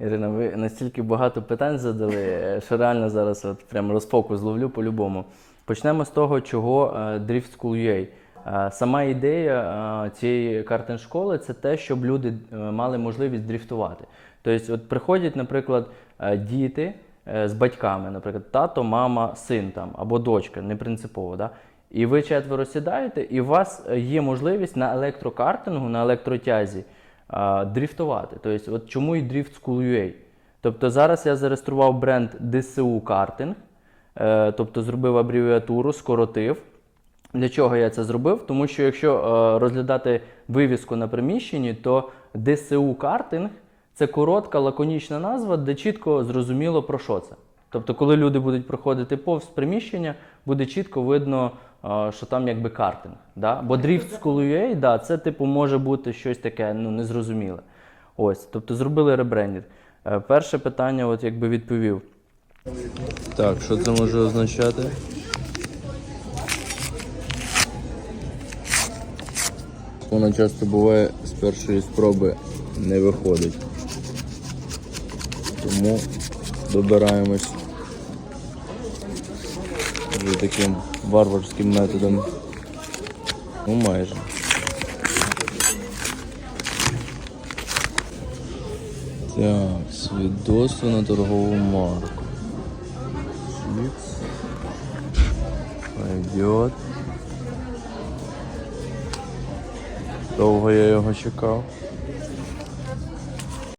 Ірина, ви настільки багато питань задали, що реально зараз от прям розфокус зловлю по-любому. Почнемо з того, чого е, Drift School UA. Е, Сама ідея е, цієї картин школи це те, щоб люди мали можливість дрифтувати. Тобто, от приходять, наприклад, діти з батьками, наприклад, тато, мама, син там або дочка, не принципово. Да? І ви четверо сідаєте, і у вас є можливість на електрокартингу, на електротязі а, дрифтувати. Тобто, от чому і Drift School UA? Тобто зараз я зареєстрував бренд DSU Karting, е, тобто зробив абревіатуру, скоротив. Для чого я це зробив? Тому що якщо е, розглядати вивіску на приміщенні, то DSU Karting це коротка, лаконічна назва, де чітко зрозуміло про що це. Тобто, коли люди будуть проходити повз приміщення, буде чітко видно, що там якби картинг. Да? Бо Drift School UA, да, це типу може бути щось таке ну, незрозуміле. Ось, тобто зробили ребрендінг. Е, Перше питання, от якби відповів. Так, що це може означати? Воно часто буває з першої спроби не виходить. Тому добираємось вже таким варварським методом. Ну майже. Так, свідоцтво на торгову марку. Швіц. Пойдет. Довго я його чекав.